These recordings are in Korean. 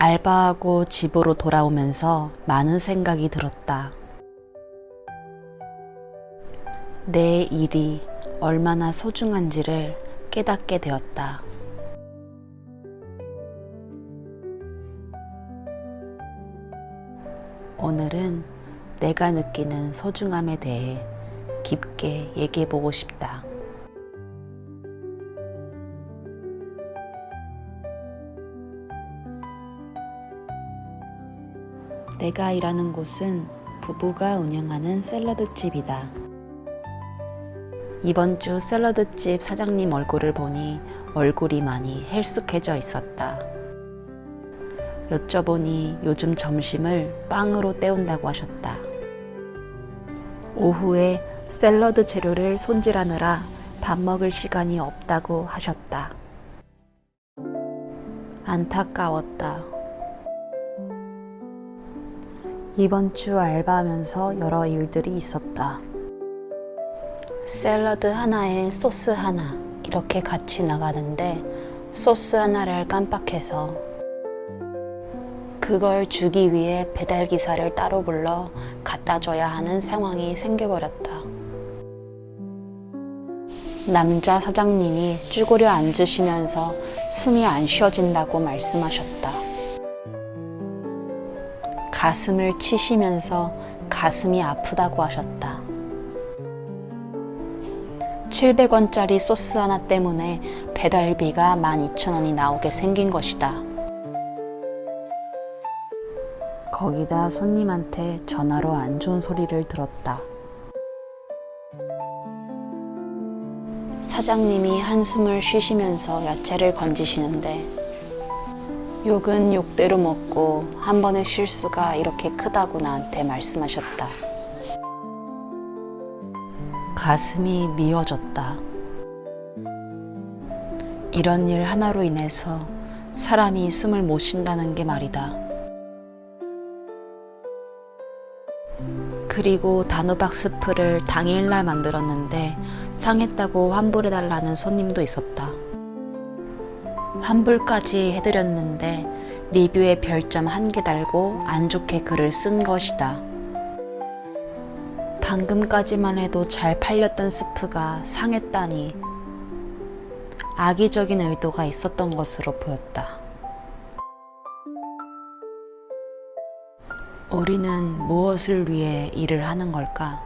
알바하고 집으로 돌아오면서 많은 생각이 들었다. 내 일이 얼마나 소중한지를 깨닫게 되었다. 오늘은 내가 느끼는 소중함에 대해 깊게 얘기해 보고 싶다. 내가 일하는 곳은 부부가 운영하는 샐러드 집이다. 이번 주 샐러드 집 사장님 얼굴을 보니 얼굴이 많이 헬쑥해져 있었다. 여쭤보니 요즘 점심을 빵으로 때운다고 하셨다. 오후에 샐러드 재료를 손질하느라 밥 먹을 시간이 없다고 하셨다. 안타까웠다. 이번 주 알바하면서 여러 일들이 있었다. 샐러드 하나에 소스 하나 이렇게 같이 나가는데 소스 하나를 깜빡해서 그걸 주기 위해 배달 기사를 따로 불러 갖다 줘야 하는 상황이 생겨버렸다. 남자 사장님이 쭈그려 앉으시면서 숨이 안 쉬어진다고 말씀하셨다. 가슴을 치시면서 가슴이 아프다고 하셨다. 700원짜리 소스 하나 때문에 배달비가 12,000원이 나오게 생긴 것이다. 거기다 손님한테 전화로 안 좋은 소리를 들었다. 사장님이 한숨을 쉬시면서 야채를 건지시는데 욕은 욕대로 먹고 한 번의 실수가 이렇게 크다고 나한테 말씀하셨다. 가슴이 미어졌다. 이런 일 하나로 인해서 사람이 숨을 못 쉰다는 게 말이다. 그리고 단호박 스프를 당일날 만들었는데 상했다고 환불해달라는 손님도 있었다. 환불까지 해드렸는데 리뷰에 별점 한 개 달고 안 좋게 글을 쓴 것이다. 방금까지만 해도 잘 팔렸던 스프가 상했다니 악의적인 의도가 있었던 것으로 보였다. 우리는 무엇을 위해 일을 하는 걸까?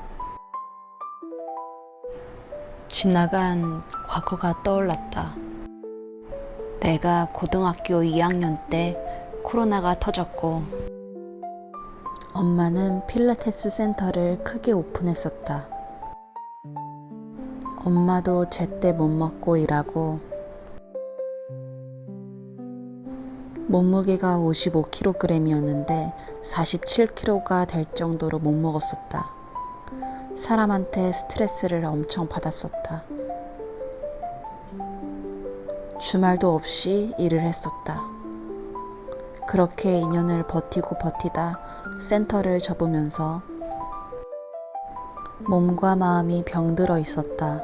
지나간 과거가 떠올랐다. 내가 고등학교 2학년 때 코로나가 터졌고 엄마는 필라테스 센터를 크게 오픈했었다. 엄마도 제때 못 먹고 일하고 몸무게가 55kg이었는데 47kg가 될 정도로 못 먹었었다. 사람한테 스트레스를 엄청 받았었다. 주말도 없이 일을 했었다. 그렇게 2년을 버티고 버티다 센터를 접으면서 몸과 마음이 병들어 있었다.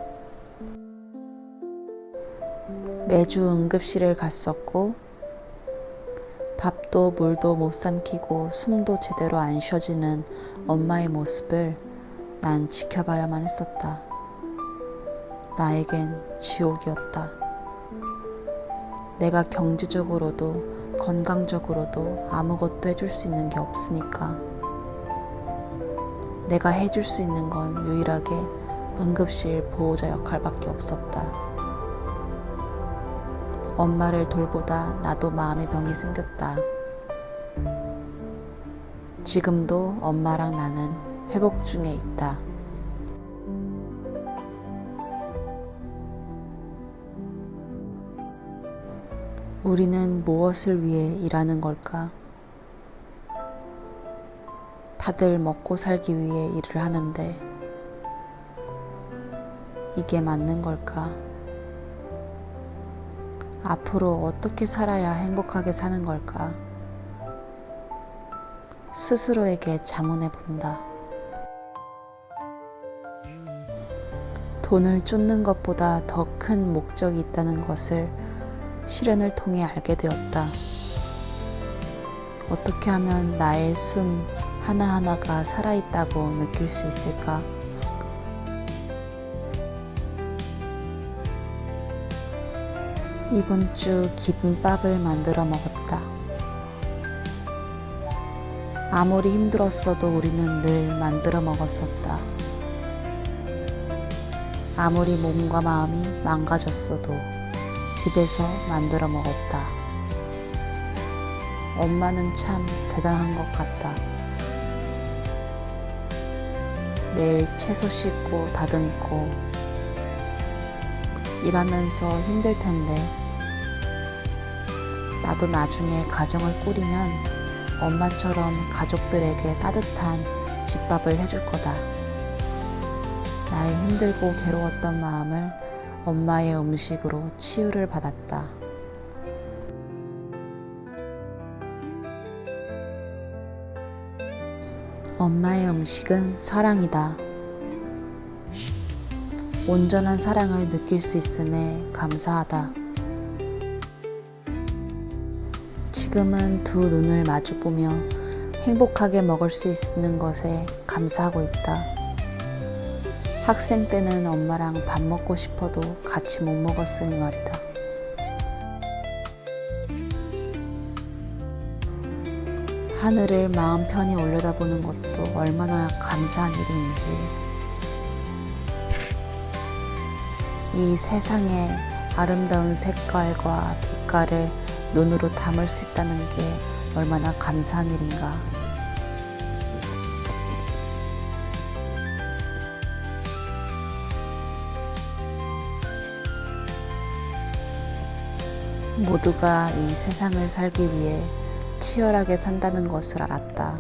매주 응급실을 갔었고, 밥도 물도 못 삼키고 숨도 제대로 안 쉬어지는 엄마의 모습을 난 지켜봐야만 했었다. 나에겐 지옥이었다. 내가 경제적으로도 건강적으로도 아무것도 해줄 수 있는 게 없으니까. 내가 해줄 수 있는 건 유일하게 응급실 보호자 역할밖에 없었다. 엄마를 돌보다 나도 마음의 병이 생겼다. 지금도 엄마랑 나는 회복 중에 있다. 우리는 무엇을 위해 일하는 걸까? 다들 먹고 살기 위해 일을 하는데 이게 맞는 걸까? 앞으로 어떻게 살아야 행복하게 사는 걸까? 스스로에게 자문해 본다. 돈을 쫓는 것보다 더 큰 목적이 있다는 것을 실현을 통해 알게 되었다. 어떻게 하면 나의 숨 하나하나가 살아있다고 느낄 수 있을까? 이번 주 기분밥을 만들어 먹었다. 아무리 힘들었어도 우리는 늘 만들어 먹었었다. 아무리 몸과 마음이 망가졌어도 집에서 만들어 먹었다. 엄마는 참 대단한 것 같다. 매일 채소 씻고 다듬고 일하면서 힘들 텐데 나도 나중에 가정을 꾸리면 엄마처럼 가족들에게 따뜻한 집밥을 해줄 거다. 나의 힘들고 괴로웠던 마음을 엄마의 음식으로 치유를 받았다. 엄마의 음식은 사랑이다. 온전한 사랑을 느낄 수 있음에 감사하다. 지금은 두 눈을 마주보며 행복하게 먹을 수 있는 것에 감사하고 있다. 학생 때는 엄마랑 밥 먹고 싶어도 같이 못 먹었으니 말이다. 하늘을 마음 편히 올려다보는 것도 얼마나 감사한 일인지. 이 세상의 아름다운 색깔과 빛깔을 눈으로 담을 수 있다는 게 얼마나 감사한 일인가. 모두가 이 세상을 살기 위해 치열하게 산다는 것을 알았다.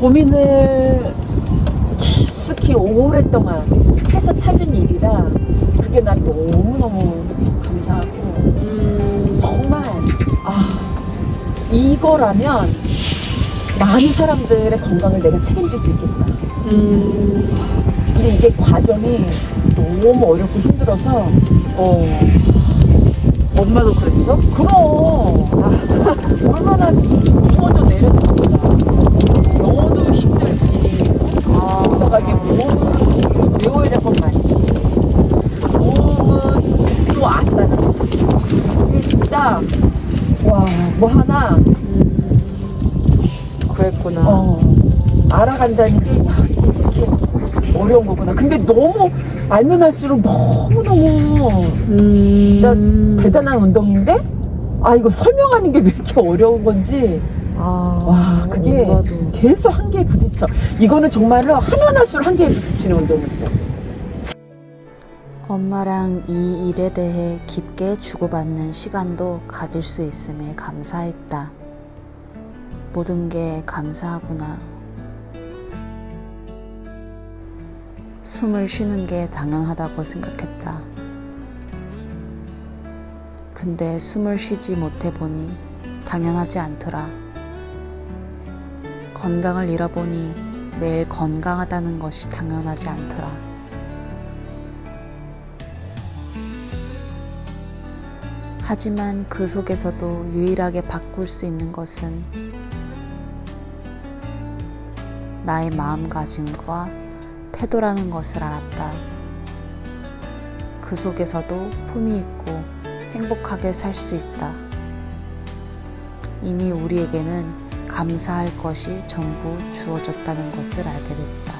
고민을 깊숙이 오랫동안 해서 찾은 일이라 그게 난 너무너무 감사하고 정말 아 이거라면 많은 사람들의 건강을 내가 책임질 수 있겠다 근데 이게 과정이 너무 어렵고 힘들어서 어 엄마도 그랬어? 그럼. 아, 얼마나 터져 내렸는가 영어도 힘들지. 아, 거기다가 이게 몸은 외워야 될건 많지. 몸은 또 안다는 이게 진짜. 와뭐 하나? 그랬구나. 어. 알아간다는 게 어려운 거구나 근데 너무 알면 할수록 너무너무 음, 진짜 대단한 운동인데 아 이거 설명하는 게 왜 이렇게 어려운 건지 아, 와 그게 엄마도. 계속 한계에 부딪혀 이거는 정말로 하면 할수록 한계에 부딪히는 운동이었어 엄마랑 이 일에 대해 깊게 주고받는 시간도 가질 수 있음에 감사했다. 모든 게 감사하구나. 숨을 쉬는 게 당연하다고 생각했다. 근데 숨을 쉬지 못해 보니 당연하지 않더라. 건강을 잃어보니 매일 건강하다는 것이 당연하지 않더라. 하지만 그 속에서도 유일하게 바꿀 수 있는 것은 나의 마음가짐과 태도라는 것을 알았다. 그 속에서도 품이 있고 행복하게 살 수 있다. 이미 우리에게는 감사할 것이 전부 주어졌다는 것을 알게 됐다.